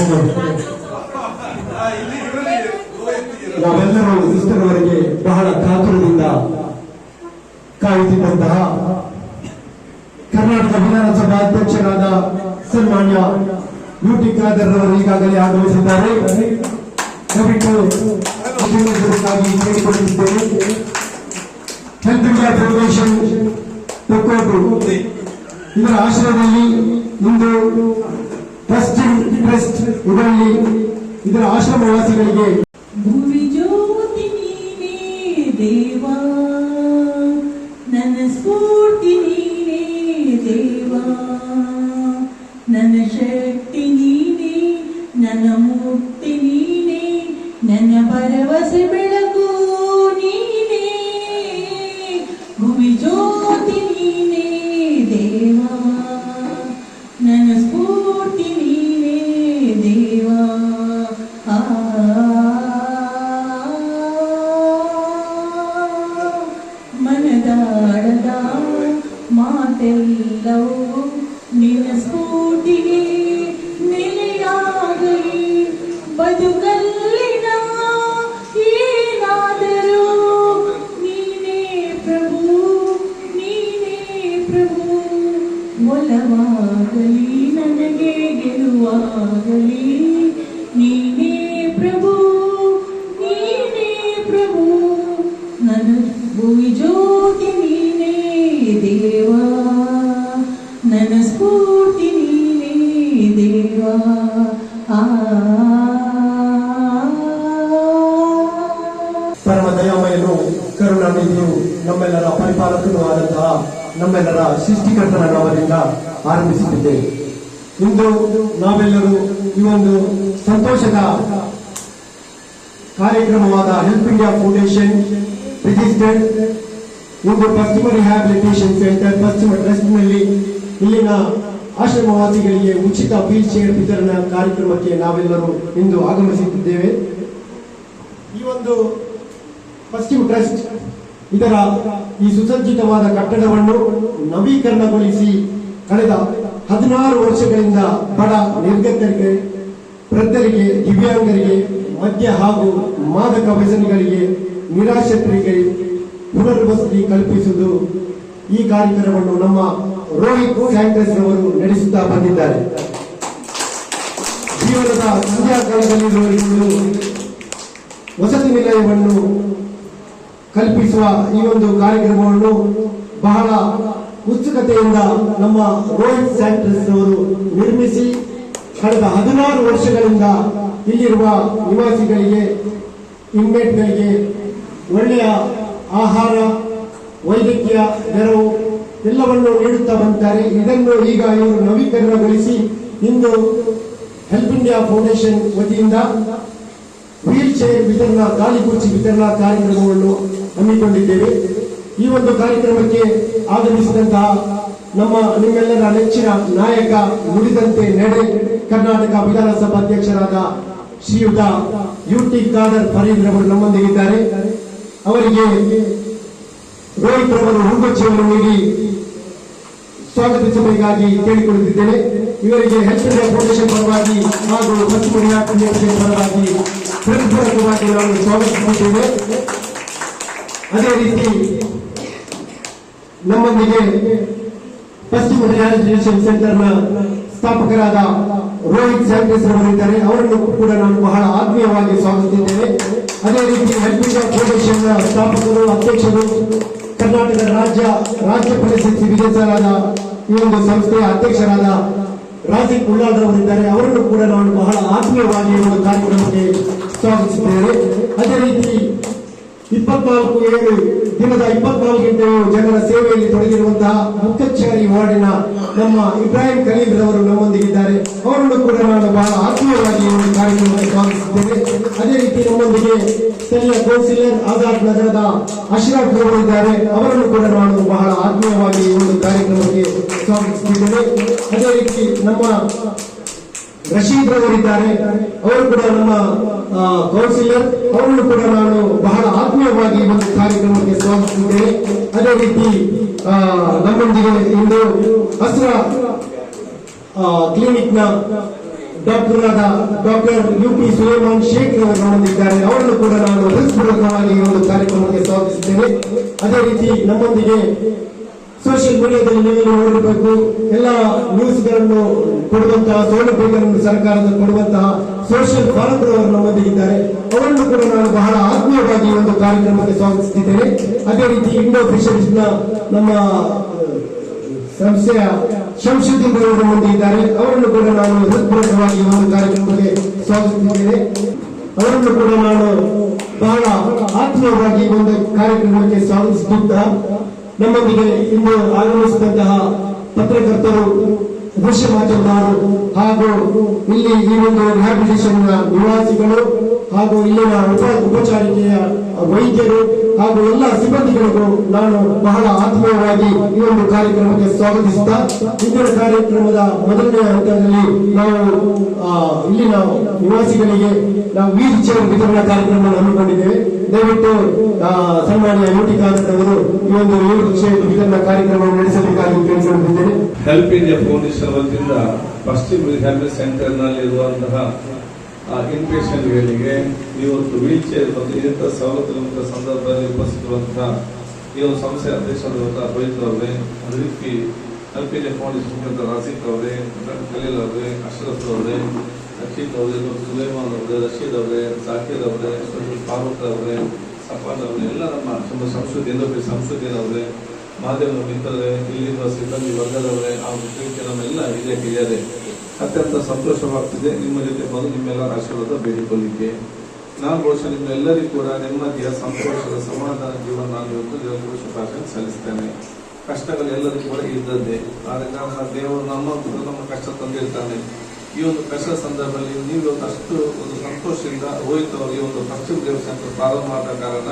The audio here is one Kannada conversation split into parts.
ನಾವೆಲ್ಲರೂ ಇಷ್ಟರವರೆಗೆ ಬಹಳ ಕಾತುರದಿಂದ ಕಾಯುತ್ತಿದ್ದಂತಹ ಕರ್ನಾಟಕ ವಿಧಾನಸಭಾ ಅಧ್ಯಕ್ಷರಾದ ಸನ್ಮಾನ್ಯ ಯು ಟಿ ಖಾದರ್ ಅವರು ಈಗಾಗಲೇ ಆಗಮಿಸಿದ್ದಾರೆ. ದಯವಿಟ್ಟು ಇದರ ಆಶ್ರಯದಲ್ಲಿ ಇಂದು ಟ್ರಸ್ಟಿಂಗ್ ಟ್ರಸ್ಟ್ ಇದರಲ್ಲಿ ಇದರ ಆಶ್ರಮವಾಸಿಗಳಿಗೆ ಭುವಿ ಜ್ಯೋತಿ ನೀನೇ ದೇವಾ ನನ್ನ ಸ್ಫೂರ್ತಿ ನೀನೇ ದೇವಾ ನನ್ನ ಶಕ್ತಿ ನೀನೇ ನನ್ನ ಮುಕ್ತಿ ನೀನೇ ನನ್ನ ಭರವಸೆ ದೇವಾ ನನ್ನ ನೀನೇ ದೇವಾ. ಪರಮ ದಯಾಮಯನು, ಕರುಣಾನಿಧಿಯು ನಮ್ಮೆಲ್ಲರ ಪರಿಪಾಲಕನೂ ಆದಂತಹ ನಮ್ಮೆಲ್ಲರ ಸೃಷ್ಟಿಕರ್ತನ ನಾಮದಿಂದ ಆರಂಭಿಸುತ್ತಿದ್ದೇವೆ ಇಂದು ನಾವೆಲ್ಲರೂ ಈ ಒಂದು ಸಂತೋಷದ ಕಾರ್ಯಕ್ರಮವಾದ ಹೆಲ್ಪ್ ಇಂಡಿಯಾ ಫೌಂಡೇಶನ್ ರಿಜಿಸ್ಟರ್ಡ್ ಇಂದು ಪಶ್ಚಿಮ ರಿಹ್ಯಾಬಿಲಿಟೇಷನ್ ಸೆಂಟರ್ ಪಶ್ಚಿಮ ಟ್ರಸ್ಟ್ನಲ್ಲಿ ಇಲ್ಲಿನ ಆಶ್ರಮವಾಸಿಗಳಿಗೆ ಉಚಿತ ವೀಲ್ ಚೇರ್ ವಿತರಣಾ ಕಾರ್ಯಕ್ರಮಕ್ಕೆ ನಾವೆಲ್ಲರೂ ಇಂದು ಆಗಮಿಸುತ್ತಿದ್ದೇವೆ. ಈ ಒಂದು ಪಶ್ಚಿಮ ಟ್ರಸ್ಟ್ ಇದರ ಈ ಸುಸಜ್ಜಿತವಾದ ಕಟ್ಟಡವನ್ನು ನವೀಕರಣಗೊಳಿಸಿ ಕಳೆದ ಹದಿನಾರು ವರ್ಷಗಳಿಂದ ಬಡ ನಿರ್ಗತರಿಗೆ, ವೃದ್ಧರಿಗೆ, ದಿವ್ಯಾಂಗರಿಗೆ, ಮದ್ಯ ಹಾಗೂ ಮಾದಕ ವ್ಯಸನಿಗಳಿಗೆ, ನಿರಾಶ್ರಿತರಿಗೆ ಪುನರ್ವಸತಿ ಕಲ್ಪಿಸುವುದು ಈ ಕಾರ್ಯಕ್ರಮವನ್ನು ನಮ್ಮ ರೋಹಿತ್ ಸ್ಯಾಂಡ್ರೆಸ್ ಅವರು ನಡೆಸುತ್ತಾ ಬಂದಿದ್ದಾರೆ. ಜೀವನದ ಸಂಧ್ಯಾಕಾಲದಲ್ಲಿರುವವರಿಗೂ ವಸತಿ ನಿಲಯವನ್ನು ಕಲ್ಪಿಸುವ ಈ ಒಂದು ಕಾರ್ಯಕ್ರಮವನ್ನು ಬಹಳ ಉತ್ಸುಕತೆಯಿಂದ ನಮ್ಮ ರೋಹಿತ್ ಸ್ಯಾಂಟ್ರೆಸ್ ಅವರು ನಿರ್ಮಿಸಿ ಕಳೆದ ಹದಿನಾರು ವರ್ಷಗಳಿಂದ ಇಲ್ಲಿರುವ ನಿವಾಸಿಗಳಿಗೆ ಇನ್ಮೇಟ್ಗಳಿಗೆ ಒಳ್ಳೆಯ ಆಹಾರ, ವೈದ್ಯಕೀಯ ನೆರವು ಎಲ್ಲವನ್ನು ನೀಡುತ್ತಾ ಬಂದಿದ್ದಾರೆ. ಇದನ್ನು ಈಗ ಇವರು ನವೀಕರಣಗೊಳಿಸಿ ಇಂದು ಹೆಲ್ಪ್ ಇಂಡಿಯಾ ಫೌಂಡೇಶನ್ ವತಿಯಿಂದ ವೀಲ್ ಚೇರ್ ವಿತರಣಾ ಗಾಲಿ ಕುರ್ಚಿ ವಿತರಣಾ ಕಾರ್ಯಕ್ರಮವನ್ನು ಹಮ್ಮಿಕೊಂಡಿದ್ದೇವೆ. ಈ ಒಂದು ಕಾರ್ಯಕ್ರಮಕ್ಕೆ ಆಗಮಿಸಿದಂತಹ ನಮ್ಮ ನಿಮ್ಮೆಲ್ಲರ ನೆಚ್ಚಿನ ನಾಯಕ ಮುಡಿದಂತೆ ನಡೆ ಕರ್ನಾಟಕ ವಿಧಾನಸಭಾ ಅಧ್ಯಕ್ಷರಾದ ಶ್ರೀಯುತ ಯು ಟಿ ಖಾದರ್ ಫರೀದ್ ರವರು ನಮ್ಮೊಂದಿಗಿದ್ದಾರೆ. ಅವರಿಗೆ ರೋಹಿತ್ ರವರು ಹೂಗುಚ್ಛವನ್ನು ನೀಡಿ ಸ್ವಾಗತಿಸಬೇಕಾಗಿ ಕೇಳಿಕೊಳ್ಳುತ್ತಿದ್ದೇನೆ. ಇವರಿಗೆ ಹೆಲ್ತ್ ಇಂಡಿಯಾ ಫೌಂಡೇಶನ್ ಪರವಾಗಿ ಹಾಗೂ ಪಶ್ಚಿಮ ರಿಯಾಕ್ಟ್ ಪರವಾಗಿ ಹೃತ್ಪೂರ್ವಕವಾಗಿ ನಾವು ಸ್ವಾಗತಿಸುತ್ತಿದ್ದೇವೆ ಅದೇ ರೀತಿ ನಮ್ಮೊಂದಿಗೆ ಪಶ್ಚಿಮ ರಿಹಾಬಿಲಿಟೇಷನ್ ಸೆಂಟರ್ನ ಸ್ಥಾಪಕರಾದ ರೋಹಿತ್ ಸ್ಯಾಂಟಸ್ ಅವರಿದ್ದಾರೆ. ಅವರನ್ನು ಕೂಡ ನಾನು ಬಹಳ ಆತ್ಮೀಯವಾಗಿ ಸ್ವಾಗತಿಸಿದ್ದೇನೆ ಅದೇ ರೀತಿ ಎಂಪಿಗ ಫೌಂಡೇಶನ್ ಸ್ಥಾಪಕರು, ಅಧ್ಯಕ್ಷರು, ಕರ್ನಾಟಕ ರಾಜ್ಯ ರಾಜ್ಯ ಪರಿಸ್ಥಿತಿ ವಿಜೇತರಾದ ಈ ಒಂದು ಸಂಸ್ಥೆಯ ಅಧ್ಯಕ್ಷರಾದ ರಾಜೀವ್ ಕುಳ್ಳಾಳ್ ಅವರಿದ್ದಾರೆ. ಅವರನ್ನು ಕೂಡ ನಾನು ಬಹಳ ಆತ್ಮೀಯವಾಗಿ ಒಂದು ಕಾರ್ಯಕ್ರಮಕ್ಕೆ ಸ್ವಾಗತಿಸಿದ್ದೇನೆ ಅದೇ ರೀತಿ ಇಪ್ಪತ್ನಾಲ್ಕು ಏಳು, ದಿನದ ಇಪ್ಪತ್ನಾಲ್ಕು ಗಂಟೆಯು ಜನರ ಸೇವೆಯಲ್ಲಿ ತೊಡಗಿರುವಂತಹ ಮುಖ್ಯಚಾರಿ ವಾರ್ಡಿನ ನಮ್ಮ ಇಬ್ರಾಹಿಂ ಖಲೀಲ್ ರವರು ನಮ್ಮೊಂದಿಗಿದ್ದಾರೆ. ಅವರನ್ನು ಕೂಡ ನಾನು ಬಹಳ ಆತ್ಮೀಯವಾಗಿ ಒಂದು ಕಾರ್ಯಕ್ರಮಕ್ಕೆ ಸ್ವಾಗತಿಸುತ್ತೇವೆ ಅದೇ ರೀತಿ ನಮ್ಮೊಂದಿಗೆ ಸ್ಥಳೀಯ ಕೌನ್ಸಿಲರ್ ಆಜಾದ್ ನಗರದ ಅಶ್ರಫ್ ರವರು ಇದ್ದಾರೆ. ಅವರನ್ನು ಕೂಡ ನಾನು ಬಹಳ ಆತ್ಮೀಯವಾಗಿ ಒಂದು ಕಾರ್ಯಕ್ರಮಕ್ಕೆ ಸ್ವಾಗತಿಸುತ್ತಿದ್ದೇನೆ ಅದೇ ರೀತಿ ನಮ್ಮ ರಶೀದ್ ರವರಿದ್ದಾರೆ ಅವರು ಕೂಡ ನಮ್ಮ ಕೌನ್ಸಿಲರ್. ಅವರನ್ನು ಕೂಡ ನಾನು ಬಹಳ ಆತ್ಮೀಯವಾಗಿ ಒಂದು ಕಾರ್ಯಕ್ರಮಕ್ಕೆ ಸ್ವಾಗತಿಸುತ್ತೇನೆ. ಅದೇ ರೀತಿ ನಮ್ಮೊಂದಿಗೆ ಇಂದು ಹಸಿರ ಕ್ಲಿನಿಕ್ನ ಡಾಕ್ಟರ್ ಆದ doctor U P Suleman Sheikh ನಮ್ಮೊಂದಿದ್ದಾರೆ ಅವರನ್ನು ಕೂಡ ನಾನು ಹೃತ್ಪೂರ್ವಕವಾಗಿ ಒಂದು ಕಾರ್ಯಕ್ರಮಕ್ಕೆ ಸ್ವಾಗತಿಸುತ್ತೇನೆ. ಅದೇ ರೀತಿ ನಮ್ಮೊಂದಿಗೆ ಸೋಷಿಯಲ್ ಮೀಡಿಯಾದಲ್ಲಿ ನೋಡಿರಬೇಕು, ಎಲ್ಲ ನ್ಯೂಸ್ಗಳನ್ನು ಕೊಡುವಂತಹ ಸೌಲಭ್ಯಗಳನ್ನು ಸರ್ಕಾರದ ಕೊಡುವಂತಹ ಸೋಷಿಯಲ್ ಫಾರಂ ಅವರು ನಮ್ಮೊಂದಿಗಿದ್ದಾರೆ ಅವರನ್ನು ಕೂಡ ನಾನು ಬಹಳ ಆತ್ಮೀಯವಾಗಿ ಒಂದು ಕಾರ್ಯಕ್ರಮಕ್ಕೆ ಸ್ವಾಗತಿಸುತ್ತಿದ್ದೇನೆ. ಅದೇ ರೀತಿ ಇಂಡೋ ಫಿಶರೀಸ್ ನಮ್ಮ ಸಂಸ್ಥೆಯ ಶಂಶುದ್ದೀನ್ ಅವರು ಮುಂದೆ ಇದ್ದಾರೆ. ಅವರನ್ನು ಕೂಡ ನಾನು ಹೃತ್ಪೂರ್ವಕವಾಗಿ ಒಂದು ಕಾರ್ಯಕ್ರಮಕ್ಕೆ ಸ್ವಾಗತಿಸಿದ್ದೇನೆ ಅವರನ್ನು ಕೂಡ ನಾನು ಬಹಳ ಆತ್ಮೀಯವಾಗಿ ಒಂದು ಕಾರ್ಯಕ್ರಮಕ್ಕೆ ಸ್ವಾಗತಿಸುತ್ತಾ ನಮ್ಮೊಂದಿಗೆ ಇಂದು ಆಗಮಿಸಿದಂತಹ ಪತ್ರಕರ್ತರು, ದೃಶ್ಯ ಮಾಧ್ಯಮದವರು ಹಾಗೂ ಇಲ್ಲಿ ಈ ಒಂದು ರಿಹಾಬಿಲಿಟೇಷನ್ ನಿವಾಸಿಗಳು ಹಾಗೂ ಇಲ್ಲಿನ ಉಪ, ಉಪಚಾರಿಕೆಯ ವೈದ್ಯರು ಹಾಗೂ ಎಲ್ಲ ಸಿಬ್ಬಂದಿಗಳಿಗೂ ನಾನು ಬಹಳ ಆತ್ಮೀಯವಾಗಿ ಈ ಒಂದು ಕಾರ್ಯಕ್ರಮಕ್ಕೆ ಸ್ವಾಗತಿಸುತ್ತಾ, ಇಂದಿನ ಕಾರ್ಯಕ್ರಮದ ಮೊದಲನೇ ಹಂತದಲ್ಲಿ ನಾವು ಇಲ್ಲಿನ ನಿವಾಸಿಗಳಿಗೆ ನಾವು ವೀಲ್ ಚೇರ್ ವಿತರಣಾ ಕಾರ್ಯಕ್ರಮವನ್ನು ಹಮ್ಮಿಕೊಂಡಿದ್ದೇವೆ. ದಯವಿಟ್ಟು ಸನ್ಮಾನ್ಯ ಯೋಟಿ ಅವರು ಈ ಒಂದು ವೀಲ್ ಚೇರ್ ವಿತರಣಾ ಕಾರ್ಯಕ್ರಮ ನಡೆಸಬೇಕಾಗಿ ಕೇಳಿಕೊಂಡಿದ್ದೇನೆ ಹೆಲ್ಪ್ ಇಂಡಿಯಾ ಫೌಂಡೇಶನ್ ವತಿಯಿಂದ ಪಶ್ಚಿಮ ಹೆಲ್ತ್ ಸೆಂಟರ್ನಲ್ಲಿ ಇರುವಂತಹ ಇನ್ ಪೇಷಂಟ್ಗಳಿಗೆ ಇವತ್ತು ವೀಲ್ ಚೇರ್ ಮತ್ತು ಇನ್ನಿತರ ಸವಲತ್ತುಗಳ ಸಂದರ್ಭದಲ್ಲಿ ಉಪಸ್ಥಿತಿರುವಂತಹ ಈ ಒಂದು ಸಂಸ್ಥೆ ಅಧ್ಯಕ್ಷರಾದಂತಹ ರೋಹಿತ್ ಅವರೇ ಅದೇ ರೀತಿ ಹೆಲ್ಪ್ ಇಂಡಿಯಾ ಫೌಂಡೇಶನ್ ರಾಸಿಕ್ ಅವರೇ ಖಲೀಲ್ ಅವರೇ, ಅಶ್ರಫ್ ಅವರೇ ಅಖಿಲ್ ಅವರೇ ಸುಲೇಮಾನ್ ಅವರೇ, ರಶೀದ್ ಅವರೇ ಜಾಕೀರ್ ಅವರೇ ಫಾರೂಕ್ ಅವರೇ, ಸಫಾನ್ ಅವರೇ ಎಲ್ಲ ನಮ್ಮ ತುಂಬ ಸಂಸ್ಕೃತಿ ಎಲ್ಲೊಬ್ಬರು ಸಂಸ್ಕೃತಿ ಅವರೇ ಮಾಧ್ಯಮ ಮಿತ್ರರೇ ಇಲ್ಲಿರುವ ಸಿಬ್ಬಂದಿ ವರ್ಗದವರೇ ಆ ಮುಖ್ಯಕ್ಕೆ ನಮ್ಮೆಲ್ಲ ಇದೇ ಹಿರಿಯರೇ ಅತ್ಯಂತ ಸಂತೋಷವಾಗ್ತಿದೆ. ನಿಮ್ಮ ಜೊತೆ ಬಂದು ನಿಮ್ಮೆಲ್ಲ ಆಶೀರ್ವಾದ ಬೇಡಿಕೊಳ್ಳಿಕ್ಕೆ. ನಾನು ಬಹುಶಃ ನಿಮ್ಮೆಲ್ಲರಿಗೂ ಕೂಡ ನೆಮ್ಮದಿಯ, ಸಂತೋಷದ, ಸಮಾಧಾನ ಜೀವನ ನಾನು ಇವತ್ತು ದೇವರ ಶುಭಾಶಯ ಸಲ್ಲಿಸ್ತೇನೆ. ಕಷ್ಟಗಳು ಎಲ್ಲರಿಗೂ ಕೂಡ ಇದ್ದದ್ದೇ. ಆದ ಕಾರಣ ದೇವರು ನಮ್ಮ ನಮ್ಮ ಕಷ್ಟ ತಂದಿರ್ತಾನೆ. ಈ ಒಂದು ಕಷ್ಟ ಸಂದರ್ಭದಲ್ಲಿ ನೀವು ಅಷ್ಟು ಒಂದು ಸಂತೋಷದಿಂದ ಹೋಯಿತು. ಅವರು ಈ ಒಂದು ಪಶ್ಚಿಮ ದೇವಸ್ಥಾನ ಪ್ರಾರಂಭ ಮಾಡಿದ ಕಾರಣ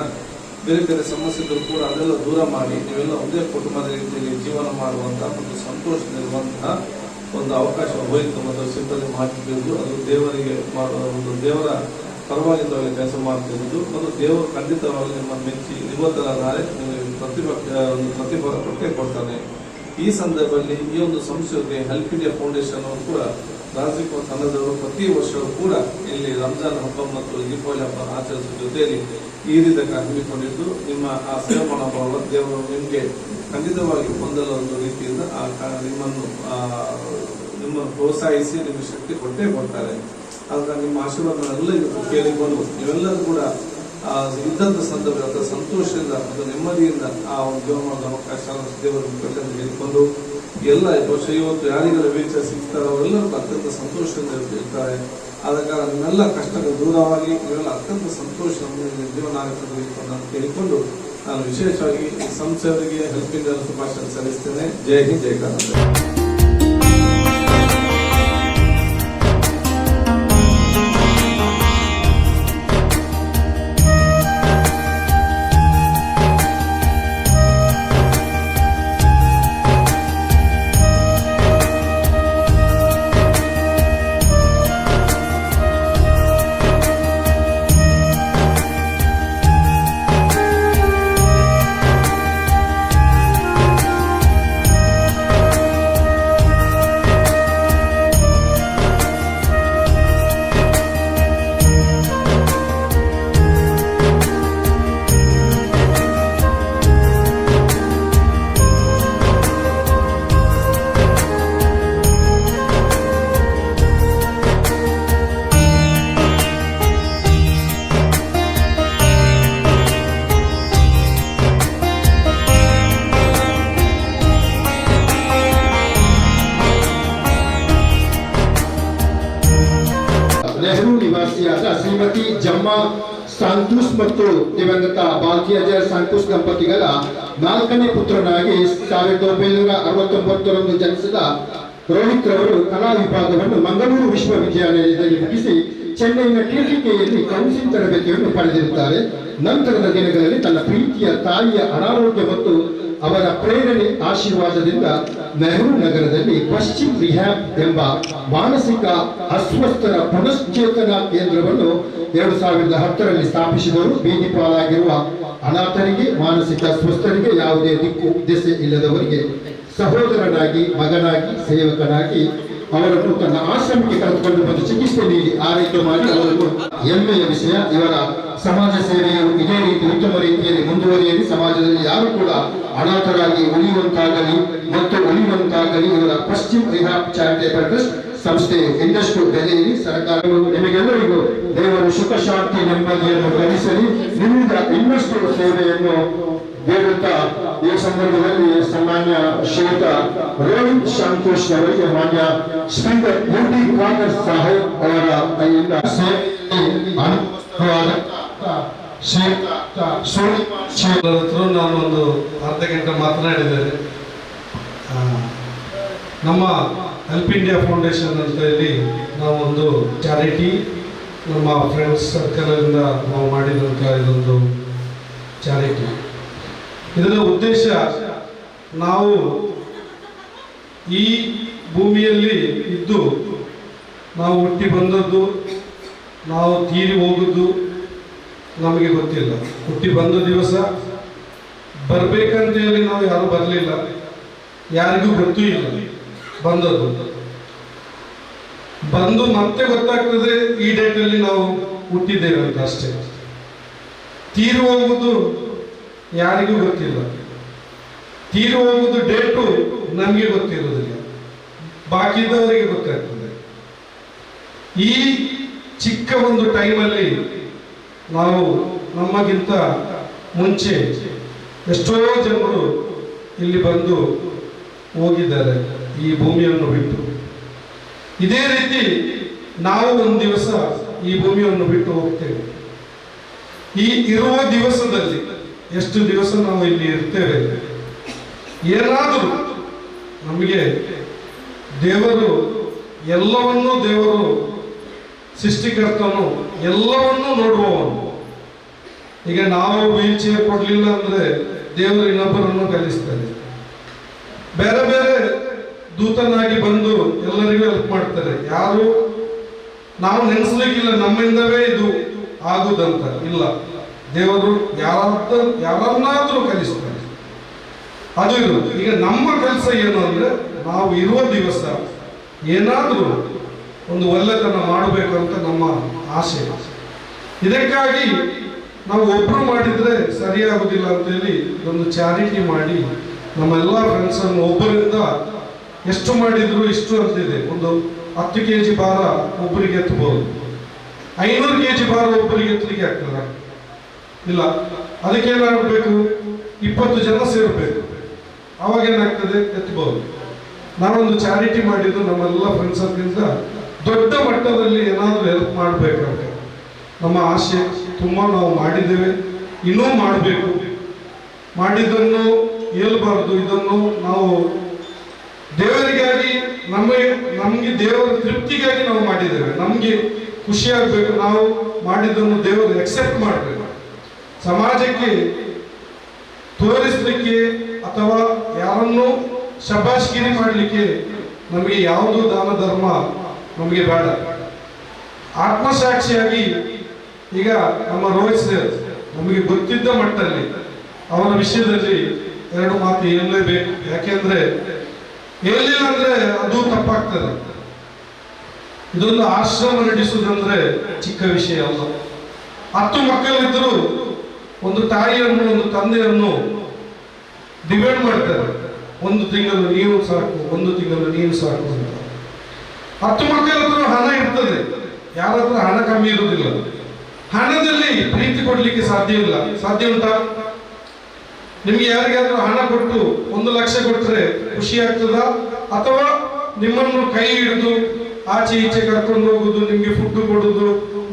ಬೇರೆ ಬೇರೆ ಸಮಸ್ಯೆಗಳು ಕೂಡ ಅದೆಲ್ಲ ದೂರ ಮಾಡಿ ನೀವೆಲ್ಲ ಒಂದೇ ಕುಟುಂಬದ ರೀತಿಯಲ್ಲಿ ಜೀವನ ಮಾಡುವಂತಹ ಒಂದು ಸಂತೋಷ ಸಂತೋಷದಲ್ಲಿರುವಂತಹ ಒಂದು ಅವಕಾಶ ಹೋಯಿತು. ಮತ್ತು ಸಿಬ್ಬಂದಿ ಮಾಡ್ತಿದ್ದು ಅದು ದೇವರಿಗೆ ಮಾಡುವ ಒಂದು ದೇವರ ಪರವಾಗಿ ಕೆಲಸ ಮಾಡುತ್ತಿರುವುದು. ಮತ್ತು ದೇವರು ಖಂಡಿತವಾಗಿ ನಿಮ್ಮ ಮೆಚ್ಚಿ ನಿವೃತ್ತರ ನಾಳೆ ಪ್ರತಿಭಾ, ಒಂದು ಪ್ರತಿಫಲ ಕೊಟ್ಟೇ ಕೊಡ್ತಾನೆ. ಈ ಸಂದರ್ಭದಲ್ಲಿ ಈ ಒಂದು ಸಂಸ್ಥೆಗೆ ಹೆಲ್ಪ್ ಇಂಡಿಯಾ ಫೌಂಡೇಶನ್ ಕೂಡ ರಾಜಕೀಯ ತಂಡದವರು ಪ್ರತಿ ವರ್ಷವೂ ಕೂಡ ಇಲ್ಲಿ ರಂಜಾನ್ ಹಬ್ಬ ಮತ್ತು ದೀಪಾವಳಿ ಹಬ್ಬ ಆಚರಿಸುವ ಜೊತೆಯಲ್ಲಿ ಈ ರೀತಿ ಹಮ್ಮಿಕೊಂಡಿದ್ದು, ನಿಮ್ಮ ಆ ಸೇವಾ ಮನೋಭಾವ ದೇವರು ನಿಮಗೆ ಖಂಡಿತವಾಗಿ ಹೊಂದಲು ಒಂದು ರೀತಿಯಿಂದ ಆ ನಿಮ್ಮನ್ನು ನಿಮ್ಮನ್ನು ಪ್ರೋತ್ಸಾಹಿಸಿ ನಿಮಗೆ ಶಕ್ತಿ ಕೊಟ್ಟೇ ಕೊಡ್ತಾರೆ. ಆದ್ರೆ ನಿಮ್ಮ ಆಶೀರ್ವಾದನೆಲ್ಲ ಇವತ್ತು ಕೇಳಿಕೊಂಡು ನೀವೆಲ್ಲರೂ ಕೂಡ, ಆ, ಇದ್ದಂಥ ಸಂದರ್ಭ ಸಂತೋಷದಿಂದ ಮತ್ತು ನೆಮ್ಮದಿಯಿಂದ ಆ ಒಂದು ಜೀವನದ ಅವಕಾಶ ದೇವರನ್ನು ಕೇಳಿಕೊಂಡು ಎಲ್ಲ ಬಹುಶಃ ಇವತ್ತು ಯಾರಿಗೆಲ್ಲ ವೀಕ್ಷ ಸಿಗ್ತಾರೋ ಅವರೆಲ್ಲರೂ ಅತ್ಯಂತ ಸಂತೋಷದಿಂದ ಇರ್ತಾರೆ. ಆದ ಕಾರಣ ನನ್ನೆಲ್ಲ ಕಷ್ಟಗಳು ದೂರವಾಗಿ ಇವೆಲ್ಲ ಅತ್ಯಂತ ಸಂತೋಷದಿಂದ ಜೀವನ ಆಗುತ್ತದೆ ಅಂತ ಕೇಳಿಕೊಂಡು ನಾನು ವಿಶೇಷವಾಗಿ ಸಂಸದರಿಗೆ ಸಂಸ್ಥೆಯವರಿಗೆ ಹೆಲ್ಪ್ ಇಂಡಿಯಾ ಶುಭಾಶಯ ಸಲ್ಲಿಸ್ತೇನೆ. ಜೈ ಹಿಂದ್, ಜೈ ಕರ್ನಾಟಕ. ನೆಹರು ನಿವಾಸಿಯಾದ ಶ್ರೀಮತಿ ಜಮ್ಮ ಸಾಂತೂಸ್ ಮತ್ತು ದಿವಂಗತ ಬಾಲ್ಕಿ ಅಜಯ್ ಸಾಂತೂಸ್ ದಂಪತಿಗಳ ನಾಲ್ಕನೇ ಪುತ್ರನಾಗಿ ಸಾವಿರದ ಒಂಬೈನೂರ ಅರವತ್ತೊಂಬತ್ತರಂದು ಜನಿಸಿದ ರೋಹಿತ್ ರವರು ಕಲಾ ವಿಭಾಗವನ್ನು ಮಂಗಳೂರು ವಿಶ್ವವಿದ್ಯಾಲಯದಲ್ಲಿ ಮುಗಿಸಿ ಚೆನ್ನೈನ ಟಿಟಿಕೆಯಲ್ಲಿ ಕೌನ್ಸಿಲ್ ತರಬೇತಿಯನ್ನು ಪಡೆದಿರುತ್ತಾರೆ. ನಂತರದ ದಿನಗಳಲ್ಲಿ ತನ್ನ ಪ್ರೀತಿಯ ತಾಯಿಯ ಅನಾರೋಗ್ಯ ಮತ್ತು ಅವರ ಪ್ರೇರಣೆ ಆಶೀರ್ವಾದದಿಂದ ನೆಹರು ನಗರದಲ್ಲಿ ಪಶ್ಚಿಮ್ ರಿಹ್ಯಾಬ್ ಎಂಬ ಮಾನಸಿಕ ಅಸ್ವಸ್ಥರ ಪುನಶ್ಚೇತನ ಕೇಂದ್ರವನ್ನು ಎರಡು ಸಾವಿರದ ಹತ್ತರಲ್ಲಿ ಸ್ಥಾಪಿಸಿದರು. ಬೀದಿ ಪಾಲಾಗಿರುವ ಅನಾಥರಿಗೆ, ಮಾನಸಿಕ ಅಸ್ವಸ್ಥರಿಗೆ ಯಾವುದೇ ದಿಕ್ಕು, ದಿಸೆ ಇಲ್ಲದವರಿಗೆ ಸಹೋದರನಾಗಿ, ಮಗನಾಗಿ, ಸೇವಕನಾಗಿ ಅವರನ್ನು ತನ್ನ ಆಶ್ರಮಕ್ಕೆ ಕರೆದುಕೊಂಡು ಬಂದು ಚಿಕಿತ್ಸೆ ನೀಡಿ ಆರೈಕೆ ಮಾಡಿ ಅವರನ್ನು ಹೆಮ್ಮೆಯ ವಿಷಯ. ಇವರ ಸಮಾಜ ಸೇವೆಯು ಇದೇ ರೀತಿ ಉತ್ತಮ ರೀತಿಯಲ್ಲಿ ಮುಂದುವರಿಯಲಿ. ಸಮಾಜದಲ್ಲಿ ಯಾರು ಕೂಡ ಅನಾಥರಾಗಿ ಉಳಿಯುವಂತಾಗಲಿ ಮತ್ತು ಉಳಿಯುವಂತಾಗಲಿ ಇವರ ಪಶ್ಚಿಮ ರಿಹಾಬ್ ಚಾರಿಟೇಬಲ್ ಟ್ರಸ್ಟ್ ಸಂಸ್ಥೆ ಇನ್ನಷ್ಟು ಬೆಲೆಯಲ್ಲಿ ಸರ್ಕಾರವು ನಿಮಗೆಲ್ಲರಿಗೂ ದೇವರು ಸುಖ, ಶಾಂತಿ, ನೆಮ್ಮದಿಯನ್ನು ಕಲಿಸಲಿ ನಿಮ್ಮಿಂದ ಇನ್ನಷ್ಟು ಸೇವೆಯನ್ನು ಬೇಡುತ್ತಾ ಈ ಸಂದರ್ಭದಲ್ಲಿ ಸನ್ಮಾನ್ಯ ಶ್ರೀಯುತ ರೋಹಿತ್ ಸಂತೋಷ್ ಅವರಿಗೆ ಮಾನ್ಯ speaker U D Khader Saheb ಅವರ ಕೈಯಿಂದ ಹತ್ರ ನಾನೊಂದು ಅರ್ಧ ಗಂಟೆ ಮಾತನಾಡಿದ್ದೇನೆ ನಮ್ಮ ಹೆಲ್ಪ್ ಇಂಡಿಯಾ ಫೌಂಡೇಶನ್ ಅಂತ ಹೇಳಿ ನಾವೊಂದು ಚಾರಿಟಿ ನಮ್ಮ ಫ್ರೆಂಡ್ಸ್ ಸರ್ಕಲಿಂದ ನಾವು ಮಾಡಿದಂಥ ಇದೊಂದು ಚಾರಿಟಿ ಇದರ ಉದ್ದೇಶ ನಾವು ಈ ಭೂಮಿಯಲ್ಲಿ ಇದ್ದು ನಾವು ಹುಟ್ಟಿ ಬಂದದ್ದು, ನಾವು ತೀರಿ ಹೋಗುದು ನಮಗೆ ಗೊತ್ತಿಲ್ಲ. ಹುಟ್ಟಿ ಬಂದ ದಿವಸ ಬರಬೇಕಂತೇಳಿ ನಾವು ಯಾರು ಬರಲಿಲ್ಲ. ಯಾರಿಗೂ ಗೊತ್ತೂ ಇಲ್ಲ ಬಂದದ್ದು. ಬಂದು ಮತ್ತೆ ಗೊತ್ತಾಗ್ತದೆ ಈ ಡೇಟಲ್ಲಿ ನಾವು ಹುಟ್ಟಿದ್ದೇವೆ ಅಂತ ಅಷ್ಟೇ. ತೀರು ಹೋಗುದು ಯಾರಿಗೂ ಗೊತ್ತಿಲ್ಲ. ತೀರು ಹೋಗುವುದು ಡೇಟು ನಮಗೆ ಗೊತ್ತಿರೋದಿಲ್ಲ ಬಾಕಿ ಇದ್ದವರಿಗೆ ಗೊತ್ತಾಗ್ತದೆ. ಈ ಚಿಕ್ಕ ಒಂದು ಟೈಮಲ್ಲಿ ನಾವು ನಮಗಿಂತ ಮುಂಚೆ ಎಷ್ಟೋ ಜನರು ಇಲ್ಲಿ ಬಂದು ಹೋಗಿದ್ದಾರೆ ಈ ಭೂಮಿಯನ್ನು ಬಿಟ್ಟು. ಇದೇ ರೀತಿ ನಾವು ಒಂದು ದಿವಸ ಈ ಭೂಮಿಯನ್ನು ಬಿಟ್ಟು ಹೋಗ್ತೇವೆ. ಈ ಇರುವ ದಿವಸದಲ್ಲಿ ಎಷ್ಟು ದಿವಸ ನಾವು ಇಲ್ಲಿ ಇರ್ತೇವೆ? ಏನಾದರೂ ನಮಗೆ ದೇವರು, ಎಲ್ಲವನ್ನೂ ದೇವರು, ಸೃಷ್ಟಿಕರ್ತನು, ಎಲ್ಲವನ್ನೂ ನೋಡುವವನು. ಈಗ ನಾವು ವೀಲ್ ಚೇರ್ ಕೊಡ್ಲಿಲ್ಲ ಅಂದ್ರೆ ದೇವರು ಇನ್ನೊಬ್ಬರನ್ನು ಕಲಿಸ್ತಾರೆ. ಬೇರೆ ಬೇರೆ ದೂತನಾಗಿ ಬಂದು ಎಲ್ಲರಿಗೂ ಹೆಲ್ಪ್ ಮಾಡ್ತಾರೆ. ಯಾರು ನಾವು ನೆನೆಸ್ಲಿಕ್ಕಿಲ್ಲ ನಮ್ಮಿಂದವೇ ಇದು ಆಗುದಂತ. ಇಲ್ಲ. ದೇವರು ಯಾರಾದ ಯಾರನ್ನಾದರೂ ಕಲಿಸ್ತಾರೆ. ಅದು ಇರೋದು ಈಗ ನಮ್ಮ ಕೆಲಸ ಏನು ಅಂದ್ರೆ ನಾವು ಇರುವ ದಿವಸ ಏನಾದರೂ ಒಂದು ಒಳ್ಳೆತನ ಮಾಡಬೇಕು ಅಂತ ನಮ್ಮ ಆಸೆ. ಇದಕ್ಕಾಗಿ ನಾವು ಒಬ್ಬರು ಮಾಡಿದ್ರೆ ಸರಿಯಾಗೋದಿಲ್ಲ ಅಂತೇಳಿ ಒಂದು ಚಾರಿಟಿ ಮಾಡಿ ನಮ್ಮೆಲ್ಲ ಫ್ರೆಂಡ್ಸನ್ನು ಒಬ್ಬರಿಂದ ಎಷ್ಟು ಮಾಡಿದ್ರು ಇಷ್ಟು ಅಂತಿದೆ. ಒಂದು ಹತ್ತು ಕೆ ಜಿ ಭಾರ ಒಬ್ಬರಿಗೆ ಎತ್ತಬಹುದು ಐನೂರು ಕೆ ಜಿ ಭಾರ ಒಬ್ಬರಿಗೆ ಎತ್ತಲಿಕ್ಕೆ ಆಗ್ತದ? ಇಲ್ಲ, ಅದಕ್ಕೆ ಏನಾಗಬೇಕು ಇಪ್ಪತ್ತು ಜನ ಸೇರಬೇಕು. ಅವಾಗ ಏನಾಗ್ತದೆ? ಎತ್ತಬಹುದು ನಾವೊಂದು ಚಾರಿಟಿ ಮಾಡಿದ್ದು ನಮ್ಮೆಲ್ಲ ಫ್ರೆಂಡ್ಸ್ ಅಂತ ದೊಡ್ಡ ಮಟ್ಟದಲ್ಲಿ ಏನಾದರೂ ಹೆಲ್ಪ್ ಮಾಡಬೇಕಂತ. ನಮ್ಮ ಆಸೆ. ತುಂಬ ನಾವು ಮಾಡಿದ್ದೇವೆ. ಇನ್ನೂ ಮಾಡಬೇಕು. ಮಾಡಿದ್ದನ್ನು ಹೇಳ್ಬಾರ್ದು. ಇದನ್ನು ನಾವು ದೇವರಿಗಾಗಿ, ನಮಗೆ ನಮಗೆ ದೇವರ ತೃಪ್ತಿಗಾಗಿ ನಾವು ಮಾಡಿದ್ದೇವೆ. ನಮಗೆ ಖುಷಿಯಾಗಬೇಕು. ನಾವು ಮಾಡಿದ್ದನ್ನು ದೇವರು ಎಕ್ಸೆಪ್ಟ್ ಮಾಡಬೇಕು. ಸಮಾಜಕ್ಕೆ ತೋರಿಸಲಿಕ್ಕೆ ಅಥವಾ ಯಾರನ್ನು ಶಬಾಷ್ಗಿರಿ ಮಾಡಲಿಕ್ಕೆ ನಮಗೆ ಯಾವುದು ದಾನ ಧರ್ಮ ನಮಗೆ ಬೇಡ. ಆತ್ಮಸಾಕ್ಷಿಯಾಗಿ ಈಗ ನಮ್ಮ ರೋಹಿತ್ ಸರ್ ನಮಗೆ ಗೊತ್ತಿದ್ದ ಮಟ್ಟಲ್ಲಿ ಅವರ ವಿಷಯದಲ್ಲಿ ಎರಡು ಮಾತು ಹೇಳಲೇಬೇಕು. ಯಾಕೆಂದ್ರೆ ಹೇಳಿಲ್ಲ ಅಂದ್ರೆ ಅದು ತಪ್ಪಾಗ್ತದೆ. ಇದೊಂದು ಆಶ್ರಮ ನಡೆಸುವುದಂದ್ರೆ ಚಿಕ್ಕ ವಿಷಯ ಅಲ್ಲ. ಹತ್ತು ಮಕ್ಕಳಿದ್ದರೂ ಒಂದು ತಾಯಿಯನ್ನು, ಒಂದು ತಂದೆಯನ್ನು ಡಿವೈಡ್ ಮಾಡ್ತಾರೆ. ಒಂದು ತಿಂಗಳು ನೀವು ಸಾಕು, ಒಂದು ತಿಂಗಳು ನೀವು ಸಾಕು ಅಂತ. ಹತ್ತು ಮಕ್ಕಳ ಹತ್ರ ಹಣ ಇರ್ತದೆ. ಯಾರ ಹತ್ರ ಹಣ ಕಮ್ಮಿ ಇರುವುದಿಲ್ಲ. ಹಣದಲ್ಲಿ ಪ್ರೀತಿ ಕೊಡ್ಲಿಕ್ಕೆ ಸಾಧ್ಯ ಇಲ್ಲ. ಸಾಧ್ಯ ಉಂಟಾ? ನಿಮ್ಗೆ ಯಾರಿಗಾದ್ರೂ ಹಣ ಕೊಟ್ಟು ಒಂದು ಲಕ್ಷ ಕೊಟ್ಟರೆ ಖುಷಿ ಆಗ್ತದ? ಅಥವಾ ನಿಮ್ಮನ್ನು ಕೈ ಹಿಡಿದು ಆಚೆ ಈಚೆ ಕರ್ಕೊಂಡು ಹೋಗುದು, ನಿಮ್ಗೆ ಫುಡ್ ಕೊಡುದು,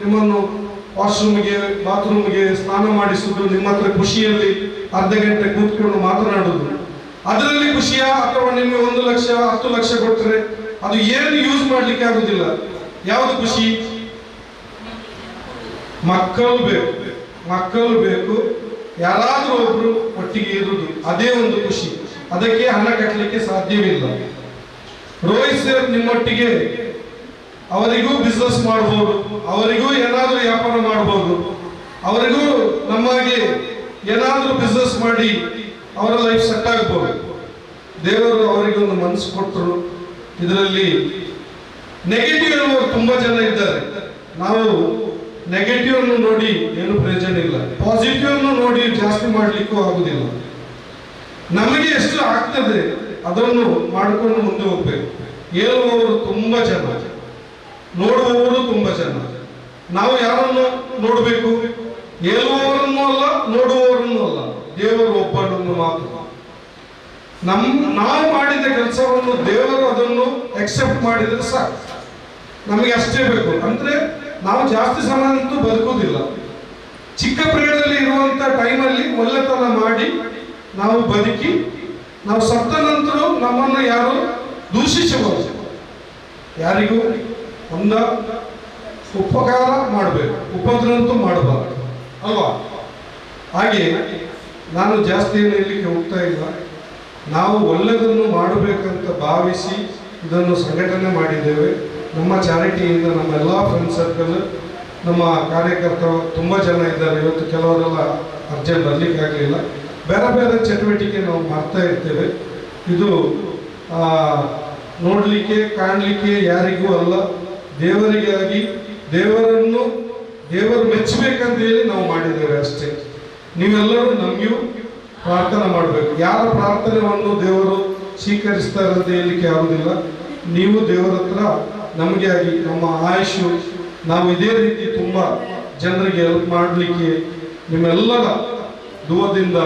ನಿಮ್ಮನ್ನು ವಾಶ್ರೂಮ್ಗೆ, ಬಾತ್ರೂಮ್ಗೆ ಸ್ನಾನ ಮಾಡಿಸುವುದು ನಿಮ್ಮ ಹತ್ರ ಖುಷಿಯಲ್ಲಿ ಅರ್ಧ ಗಂಟೆ ಕೂತ್ಕೊಂಡು ಮಾತನಾಡೋದು ಅದರಲ್ಲಿ ಖುಷಿಯ ಅಥವಾ ನಿಮಗೆ ಒಂದು ಲಕ್ಷ, ಹತ್ತು ಲಕ್ಷ ಕೊಟ್ಟರೆ ಅದು ಏನು ಯೂಸ್ ಮಾಡ್ಲಿಕ್ಕೆ ಆಗುದಿಲ್ಲ. ಯಾವುದು ಖುಷಿ? ಮಕ್ಕಳು ಬೇಕು. ಮಕ್ಕಳು ಬೇಕು. ಯಾರಾದರೂ ಒಬ್ರು ಒಟ್ಟಿಗೆ ಇರುವುದು. ಅದೇ ಒಂದು ಖುಷಿ. ಅದಕ್ಕೆ ಹಣ ಕಟ್ಟಲಿಕ್ಕೆ ಸಾಧ್ಯವಿಲ್ಲ. ರೋಹಿತ್ ಸರ್ ನಿಮ್ಮೊಟ್ಟಿಗೆ ಅವರಿಗೂ ಬಿಸ್ನೆಸ್ ಮಾಡಬಹುದು ಅವರಿಗೂ ಏನಾದರೂ ವ್ಯಾಪಾರ ಮಾಡಬಹುದು ಅವರಿಗೂ ನಮ್ಮಾಗಿ ಏನಾದರೂ ಬಿಸ್ನೆಸ್ ಮಾಡಿ ಅವರ ಲೈಫ್ ಸೆಟ್ ಆಗಬಹುದು ದೇವರು ಅವರಿಗೆ ಒಂದು ಮನಸ್ಸು ಕೊಟ್ಟರು ಇದರಲ್ಲಿ ನೆಗೆಟಿವ್ ಇರುವವರು ತುಂಬಾ ಜನ ಇದ್ದಾರೆ. ನಾವು ನೆಗೆಟಿವ್ ಅನ್ನು ನೋಡಿ ಏನು ಪ್ರಯೋಜನ ಇಲ್ಲ. ಪಾಸಿಟಿವ್ ಅನ್ನು ನೋಡಿ ಜಾಸ್ತಿ ಮಾಡಲಿಕ್ಕೂ ಆಗುದಿಲ್ಲ. ನಮಗೆ ಎಷ್ಟು ಆಗ್ತದೆ ಅದನ್ನು ಮಾಡಿಕೊಂಡು ಮುಂದೆ ಹೋಗ್ಬೇಕು. ಹೇಳುವವರು ತುಂಬಾ ಜನ. ನೋಡುವವರು ತುಂಬ ಜನ. ನಾವು ಯಾರನ್ನು ನೋಡಬೇಕು? ಹೇಳುವವರನ್ನು ಅಲ್ಲ, ನೋಡುವವರನ್ನು ಅಲ್ಲ. ದೇವರು ಒಬ್ಬನನ್ನು ಮಾತ್ರ. ನಮ್, ನಾವು ಮಾಡಿದ ಕೆಲಸವನ್ನು ದೇವರು ಅದನ್ನು ಎಕ್ಸೆಪ್ಟ್ ಮಾಡಿದ್ರೆ ಸಾಕು. ನಮಗೆ ಅಷ್ಟೇ ಬೇಕು. ಅಂದ್ರೆ ನಾವು ಜಾಸ್ತಿ ಸಮಯ ಅಂತೂ ಬದುಕುವುದಿಲ್ಲ. ಚಿಕ್ಕ ಪ್ರೇಡಲ್ಲಿ ಇರುವಂತ ಟೈಮಲ್ಲಿ ಒಳ್ಳೆತನ ಮಾಡಿ ನಾವು ಬದುಕಿ, ನಾವು ಸತ್ತ ನಂತರ ನಮ್ಮನ್ನು ಯಾರು ದೂಷಿಸಬಹುದು ಯಾರಿಗೂ ಒಂದ ಉಪಕಾರ ಮಾಡಬೇಕು. ಉಪದ್ರಂತೂ ಮಾಡಬಾರ್ದು. ಅಲ್ವಾ? ಹಾಗೆ ನಾನು ಜಾಸ್ತಿ ಏನು ಹೇಳಲಿಕ್ಕೆ ಹೋಗ್ತಾ ಇಲ್ಲ. ನಾವು ಒಳ್ಳೆಯದನ್ನು ಮಾಡಬೇಕಂತ ಭಾವಿಸಿ ಇದನ್ನು ಸಂಘಟನೆ ಮಾಡಿದ್ದೇವೆ. ನಮ್ಮ ಚಾರಿಟಿಯಿಂದ ನಮ್ಮ ಎಲ್ಲ ಫ್ರೆಂಡ್ ಸರ್ಕಲ್ ನಮ್ಮ ಕಾರ್ಯಕರ್ತರು ತುಂಬ ಜನ ಇದ್ದಾರೆ. ಇವತ್ತು ಕೆಲವರೆಲ್ಲ ಅರ್ಜೆಂಟ್ ಬರಲಿಕ್ಕೆ ಆಗಲಿಲ್ಲ ಬೇರೆ ಬೇರೆ ಚಟುವಟಿಕೆ ನಾವು ಮಾಡ್ತಾ ಇರ್ತೇವೆ. ಇದು ನೋಡ್ಲಿಕ್ಕೆ, ಕಾಣಲಿಕ್ಕೆ ಯಾರಿಗೂ ಅಲ್ಲ. ದೇವರಿಗಾಗಿ ದೇವರನ್ನು ದೇವರು ಮೆಚ್ಚಬೇಕಂತ ಹೇಳಿ ನಾವು ಮಾಡಿದ್ದೇವೆ ಅಷ್ಟೇ. ನೀವೆಲ್ಲರೂ ನಮಗೂ ಪ್ರಾರ್ಥನೆ ಮಾಡಬೇಕು. ಯಾರ ಪ್ರಾರ್ಥನೆಯನ್ನು ದೇವರು ಸ್ವೀಕರಿಸ್ತಾರೆ ಅಂತ ಹೇಳಲಿಕ್ಕೆ ಆಗುದಿಲ್ಲ. ನೀವು ದೇವರ ಹತ್ರ ನಮಗೆ ಆಗಿ ನಮ್ಮ ಆಯುಷು, ನಾವು ಇದೇ ರೀತಿ ತುಂಬ ಜನರಿಗೆ ಹೆಲ್ಪ್ ಮಾಡಲಿಕ್ಕೆ ನಿಮ್ಮೆಲ್ಲರ ದುವದಿಂದ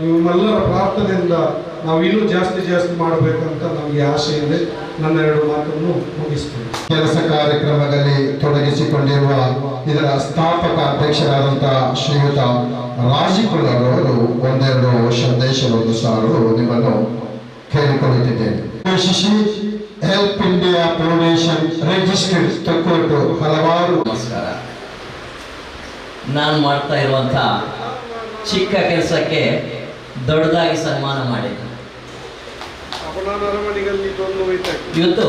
ನಿಮ್ಮೆಲ್ಲರ ಪ್ರಾರ್ಥನೆಯಿಂದ ನಾವು ಇನ್ನೂ ಜಾಸ್ತಿ ಜಾಸ್ತಿ ಮಾಡಬೇಕಂತ ನಮಗೆ ಆಸೆ ಇದೆ. ನನ್ನ ಎರಡು ಮಾತನ್ನು ಮುಗಿಸ್ತೇನೆ. ಕೆಲಸ ಕಾರ್ಯಕ್ರಮದಲ್ಲಿ ತೊಡಗಿಸಿಕೊಂಡಿರುವ ಇದರ ಸ್ಥಾಪಕ ಅಧ್ಯಕ್ಷರಾದಂತಹ ಶ್ರೀಯುತ ಅವರು ಒಂದೆರಡು ಸಂದೇಶವನ್ನು ಸಾರಲು ನಿಮ್ಮನ್ನು ಕೇಳಿಕೊಳ್ಳುತ್ತಿದ್ದೇನೆ. ಹೆಲ್ಪ್ ಇಂಡಿಯಾ ಫೌಂಡೇಶನ್ ರಿಜಿಸ್ಟರ್ಡ್ ತಕ್ಕೊಟ್ಟು ಹಲವಾರು ನಮಸ್ಕಾರ. ನಾನು ಮಾಡ್ತಾ ಇರುವಂಥ ಚಿಕ್ಕ ಕೆಲಸಕ್ಕೆ ದೊಡ್ಡದಾಗಿ ಸನ್ಮಾನ ಮಾಡಿದ್ದು. ಇವತ್ತು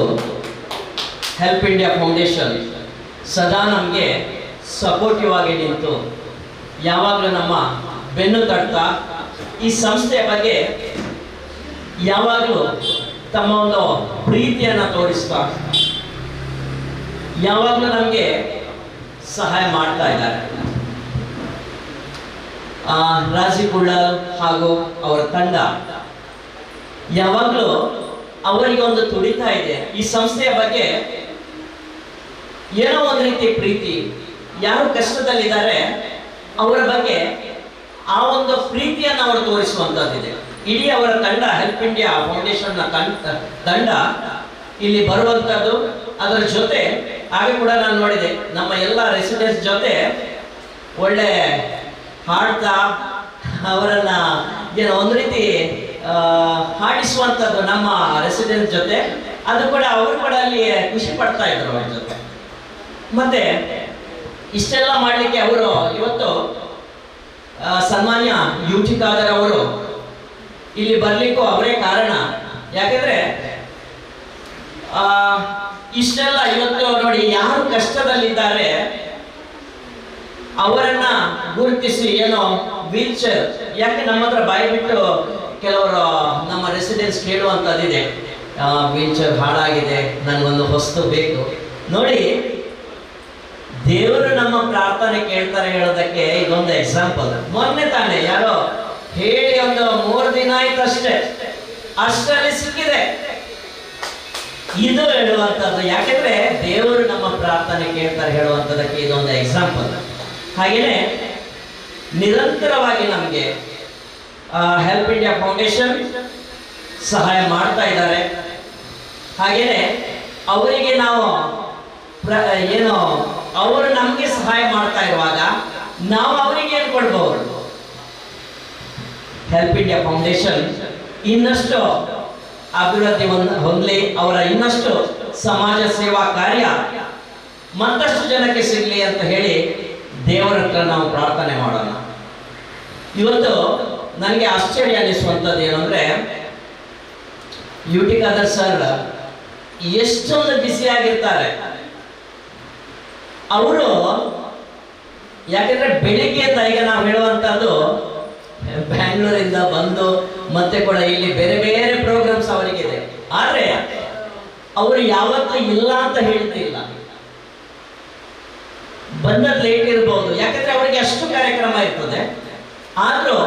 ಹೆಲ್ಪ್ ಇಂಡಿಯಾ ಫೌಂಡೇಶನ್ ಸದಾ ನಮಗೆ ಸಪೋರ್ಟಿವ್ ಆಗಿ ನಿಂತು ಯಾವಾಗಲೂ ನಮ್ಮ ಬೆನ್ನು ತಟ್ತಾ ಈ ಸಂಸ್ಥೆಯ ಬಗ್ಗೆ ಯಾವಾಗಲೂ ತಮ್ಮ ಒಂದು ಪ್ರೀತಿಯನ್ನು ತೋರಿಸ್ತಾ ಯಾವಾಗಲೂ ನಮಗೆ ಸಹಾಯ ಮಾಡ್ತಾ ಇದ್ದಾರೆ. ರಾಜೀವ್ ರಾಜಿ ಕುಳ್ಳಲ್ ಹಾಗೂ ಅವರ ತಂಡ ಯಾವಾಗಲೂ ಅವರಿಗೆ ಒಂದು ತುಡಿತಾ ಇದೆ. ಈ ಸಂಸ್ಥೆಯ ಬಗ್ಗೆ ಏನೋ ಒಂದು ರೀತಿ ಪ್ರೀತಿ, ಯಾರು ಕಷ್ಟದಲ್ಲಿದ್ದಾರೆ ಅವರ ಬಗ್ಗೆ ಆ ಒಂದು ಪ್ರೀತಿಯನ್ನು ಅವರು ತೋರಿಸುವಂತದ್ದಿದೆ ಇಡೀ ಅವರ ತಂಡ ಹೆಲ್ಪ್ ಇಂಡಿಯಾ ಫೌಂಡೇಶನ್ ತಂಡ ಇಲ್ಲಿ ಬರುವಂತದ್ದು ಅದರ ಜೊತೆ, ಹಾಗೆ ಕೂಡ ನಾನು ನೋಡಿದೆ, ನಮ್ಮ ಎಲ್ಲ ರೆಸಿಡೆಂಟ್ಸ್ ಜೊತೆ ಒಳ್ಳೆ ಹಾಡ್ತಾ ಅವರನ್ನ ಏನೋ ಒಂದು ರೀತಿ ಹಾಡಿಸುವಂಥದ್ದು ನಮ್ಮ ರೆಸಿಡೆಂಟ್ ಜೊತೆ, ಅದು ಕೂಡ ಅವರು ಕೂಡ ಅಲ್ಲಿ ಖುಷಿ ಪಡ್ತಾ ಇದ್ರು ಅವ್ರ ಜೊತೆ. ಮತ್ತೆ ಇಷ್ಟೆಲ್ಲ ಮಾಡಲಿಕ್ಕೆ ಅವರು ಇವತ್ತು ಸನ್ಮಾನ್ಯ ಯು ಟಿ ಇಲ್ಲಿ ಬರ್ಲಿಕ್ಕೂ ಅವರೇ ಕಾರಣ. ಯಾಕಂದ್ರೆ ಇಷ್ಟೆಲ್ಲ ಇವತ್ತು ನೋಡಿ ಯಾರು ಕಷ್ಟದಲ್ಲಿದ್ದಾರೆ, ಅವರನ್ನ ಗುರುತಿಸಿ ಏನೋ ವೀಲ್ ಚೇರ್ ಯಾಕೆ ನಮ್ಮ ಹತ್ರ ಬಾಯಿ ಬಿಟ್ಟು ಕೆಲವರು, ನಮ್ಮ ರೆಸಿಡೆನ್ಸ್ ಕೇಳುವಂಥದ್ದಿದೆ. ವೀಲ್ಚೇರ್ ಹಾಳಾಗಿದೆ, ನನಗೊಂದು ಹೊಸ್ತು ಬೇಕು. ನೋಡಿ, ದೇವರು ನಮ್ಮ ಪ್ರಾರ್ಥನೆ ಕೇಳ್ತಾರೆ ಹೇಳೋದಕ್ಕೆ ಇದೊಂದು ಎಕ್ಸಾಂಪಲ್ ಮೊನ್ನೆ ತಾನೆ ಯಾರೋ ಹೇಳಿ ಒಂದು ಮೂರು ದಿನ ಆಯ್ತು ಅಷ್ಟೇ ಅಷ್ಟರಲ್ಲಿ ಸಿಕ್ಕಿದೆ. ಇದು ಹೇಳುವಂಥದ್ದು, ಯಾಕೆಂದ್ರೆ ದೇವರು ನಮ್ಮ ಪ್ರಾರ್ಥನೆ ಕೇಳ್ತಾರೆ ಹೇಳುವಂಥದ್ದಕ್ಕೆ ಇದೊಂದು ಎಕ್ಸಾಂಪಲ್ ಹಾಗೇನೆ, ನಿರಂತರವಾಗಿ ನಮಗೆ ಹೆಲ್ಪ್ ಇಂಡಿಯಾ ಫೌಂಡೇಶನ್ ಸಹಾಯ ಮಾಡ್ತಾ ಇದ್ದಾರೆ. ಹಾಗೇನೆ ಅವರಿಗೆ ನಾವು ಏನು, ಅವರು ನಮಗೆ ಸಹಾಯ ಮಾಡ್ತಾ ಇರುವಾಗ ನಾವು ಅವರಿಗೆ ಏನು ಕೊಡ್ಬೋದು? ಹೆಲ್ಪ್ ಇಂಡಿಯಾ ಫೌಂಡೇಶನ್ ಇನ್ನಷ್ಟು ಅಭಿವೃದ್ಧಿ ಹೊಂದ- ಹೊಂದಲಿ, ಅವರ ಇನ್ನಷ್ಟು ಸಮಾಜ ಸೇವಾ ಕಾರ್ಯ ಮತ್ತಷ್ಟು ಜನಕ್ಕೆ ಸಿಗಲಿ ಅಂತ ಹೇಳಿ ದೇವರ ಹತ್ರ ನಾವು ಪ್ರಾರ್ಥನೆ ಮಾಡೋಣ. ಇವತ್ತು ನನಗೆ ಆಶ್ಚರ್ಯ ಅನ್ನಿಸುವಂಥದ್ದು ಏನಂದರೆ ಅಂದರೆ ಯು ಟಿ ಖಾದರ್ ಸರ್ ಎಷ್ಟೊಂದು ಬಿಸಿಯಾಗಿರ್ತಾರೆ ಅವರು ಯಾಕೆಂದ್ರೆ ಬೆಳಿಗ್ಗೆ ತಾಯಿಗೆ ನಾವು ಹೇಳುವಂಥದ್ದು, ಬ್ಯಾಂಗ್ಳೂರಿಂದ ಬಂದು ಮತ್ತೆ ಕೂಡ ಇಲ್ಲಿ ಬೇರೆ ಬೇರೆ ಪ್ರೋಗ್ರಾಮ್ಸ್ ಅವರಿಗಿದೆ. ಆದರೆ, ಅವರು ಯಾವತ್ತೂ ಇಲ್ಲ ಅಂತ ಹೇಳ್ತಿಲ್ಲ ಬಂದದ್ದು ಲೇಟ್ ಇರಬಹುದು ಯಾಕಂದ್ರೆ ಅವರಿಗೆ ಅಷ್ಟು ಕಾರ್ಯಕ್ರಮ ಇರ್ತದೆ. ಆದ್ರೂ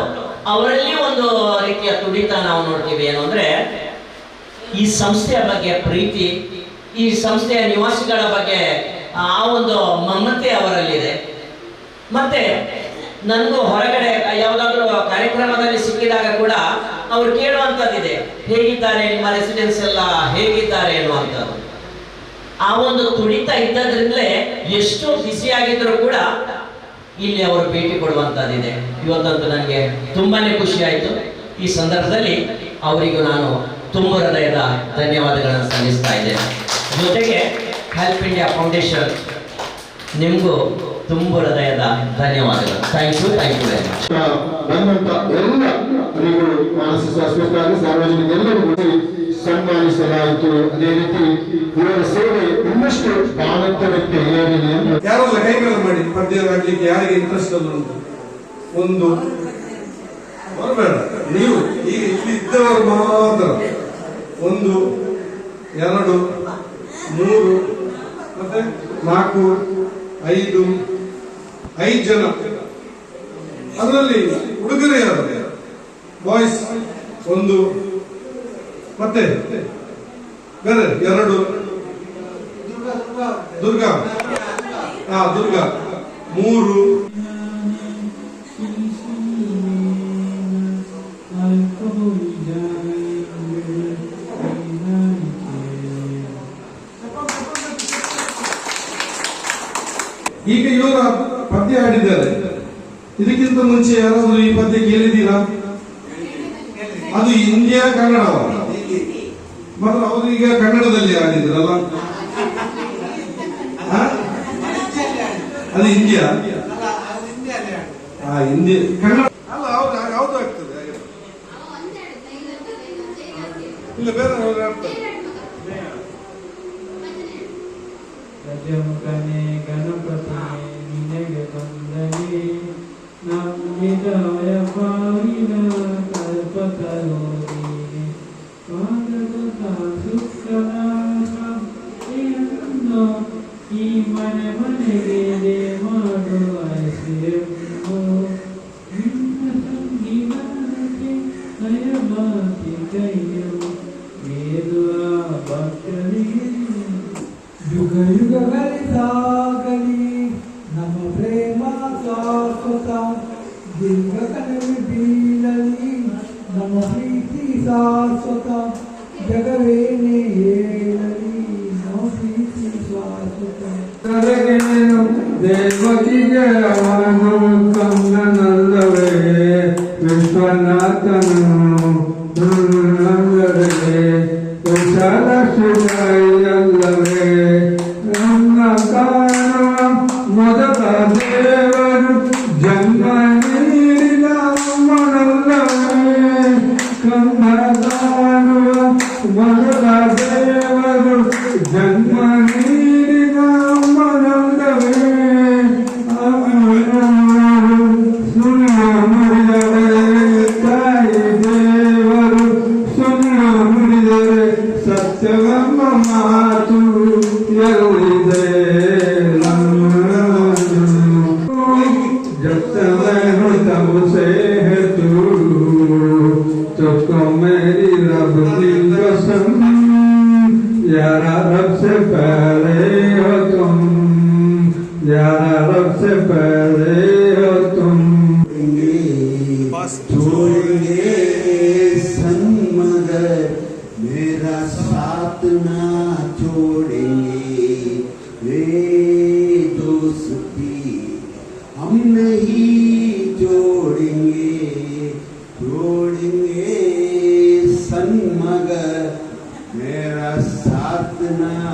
ಅವರಲ್ಲಿ ಒಂದು ರೀತಿಯ ತುಡಿತ ನಾವು ನೋಡ್ತೀವಿ ಏನು ಅಂದ್ರೆ, ಈ ಸಂಸ್ಥೆಯ ಬಗ್ಗೆ ಪ್ರೀತಿ, ಈ ಸಂಸ್ಥೆಯ ನಿವಾಸಿಗಳ ಬಗ್ಗೆ ಆ ಒಂದು ಮಮತೆ ಅವರಲ್ಲಿದೆ. ಮತ್ತೆ ನನಗೂ ಹೊರಗಡೆ ಯಾವುದಾದ್ರೂ ಕಾರ್ಯಕ್ರಮದಲ್ಲಿ ಸಿಕ್ಕಿದಾಗ ಕೂಡ ಅವ್ರು ಕೇಳುವಂಥದ್ದಿದೆ, ಹೇಗಿದ್ದಾರೆ ನಿಮ್ಮ ರೆಸಿಡೆನ್ಸ್ ಎಲ್ಲ? ಹೇಗಿದ್ದಾರೆ? ಅನ್ನುವಂಥದ್ದು ಆ ಒಂದು ತುಡಿತ ಇದ್ದದ್ರಿಂದಲೇ ಎಷ್ಟು ಬಿಸಿಯಾಗಿದ್ರು ಕೂಡ ಇಲ್ಲಿ ಅವರು ಭೇಟಿ ಕೊಡುವಂತದ್ದಿದೆ ಇವತ್ತಂತೂ ನನಗೆ ತುಂಬಾನೇ ಖುಷಿ ಆಯಿತು. ಈ ಸಂದರ್ಭದಲ್ಲಿ ಅವರಿಗೂ ನಾನು ತುಂಬ ಹೃದಯದ ಧನ್ಯವಾದಗಳನ್ನು ಸಲ್ಲಿಸ್ತಾ ಇದ್ದೇನೆ. ಜೊತೆಗೆ ಹೆಲ್ಪ್ ಇಂಡಿಯಾ ಫೌಂಡೇಶನ್ ನಿಮಗೂ ತುಂಬ ಹೃದಯದ ಧನ್ಯವಾದಗಳು. Thank you thank you very much ಬಂದಂತ ಎಲ್ಲ ಸಾರ್ವಜನಿಕರೆಲ್ಲರಿಗೂ ಸನ್ಮಾನಿಸಲಾಯಿತು. ಅದೇ ರೀತಿ ಇವರ ಸೇವೆ ಇನ್ನಷ್ಟು ಬಾಲಂತರಕ್ಕೆ ಎಂದು ಯಾರೆಲ್ಲ ಕೈಗಳು ಮಾಡಿ ಪದ್ಯವಾಗ್ಲಿಕ್ಕೆ ಯಾರಿಗೆ ಇಂಟ್ರೆಸ್ಟ್ ಉಂಟು. ಒಂದು ನೀವು ಈಗ ಇಲ್ಲಿ ಇದ್ದವರು ಮಾತ್ರ. ಒಂದು, ಎರಡು, ಮೂರು, ಮತ್ತೆ ನಾಲ್ಕು, ಐದು ಐದು ಜನ. ಅದರಲ್ಲಿ ಹುಡುಗರೇ ಯಾರು ಬಾಯ್ಸ್ ಒಂದು ಮತ್ತೆ? ಬೇರೆ ಎರಡು. ದುರ್ಗಾ. ಹಾ ದುರ್ಗಾ. ಮೂರು. ಈಗ ಇವರ ಪದ್ಯ ಹಾಡಿದ್ದಾರೆ. ಇದಕ್ಕಿಂತ ಮುಂಚೆ ಯಾರಾದರೂ ಈ ಪದ್ಯ ಕೇಳಿದ್ದೀರಾ? ಅದು ಇಂಡಿಯಾ ಕನ್ನಡವ. ಮಾತ್ರ ಅವರು ಈಗ ಕನ್ನಡದಲ್ಲಿ ಆಡಿದ್ರಲ್ಲ? ಅದು ಹಿಂದಿಯ ಹಿಂದಿ ಕನ್ನಡ ಅಲ್ಲ ಹೌದು ಯಾವ್ದು ಆಗ್ತದೆ. ಇಲ್ಲ ಬೇರೆ ಮೊದಲ दोस्ती हम नहीं जोड़ेंगे छोड़ेंगे सन्मगर मेरा साथ ना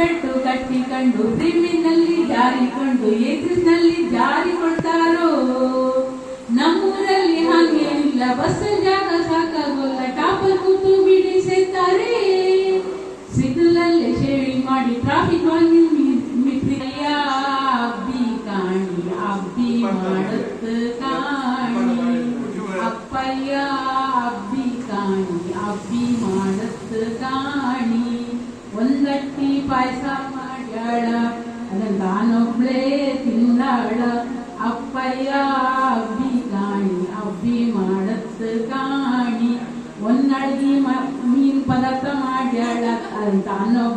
ಸೊಂಟಕ್ ಬೆಟ್ಟು ಕಟ್ಟಿಕೊಂಡು ನಲ್ಲಿ ಜಾರಿಕೊಂಡು ಜಾರಿ ಜಾರಿಕೊಳ್ತಾರೋ ನಮ್ಮೂರಲ್ಲಿ ಹಾಗೆ ಇಲ್ಲ ಬಸ್ ಜಾಗ ಸಾಕಾಗೋಲ್ಲ, ಟಾಪರ್ ಕೂತು ಬಿಡಿಸುತ್ತಾರೆ ಅಲ್ಲಿ ಶೇವಿಂಗ್ ಮಾಡಿ ಟ್ರಾಫಿಕ್ ಅಪ್ಪಯ್ಯ ಅಬ್ಬಿ ಕಾಣಿ ಅಬ್ಬಿ ಮಾಡತ್ ಕಾಣಿ ಒಂದಡ್ಗಿ ಮ- ಮೀನ್ ಪದಾರ್ಥ ಮಾಡ್ಯಾಳ ಅದನ್ನ ತಾನೊಬ್ಳೇ ತಿಂದಾಳ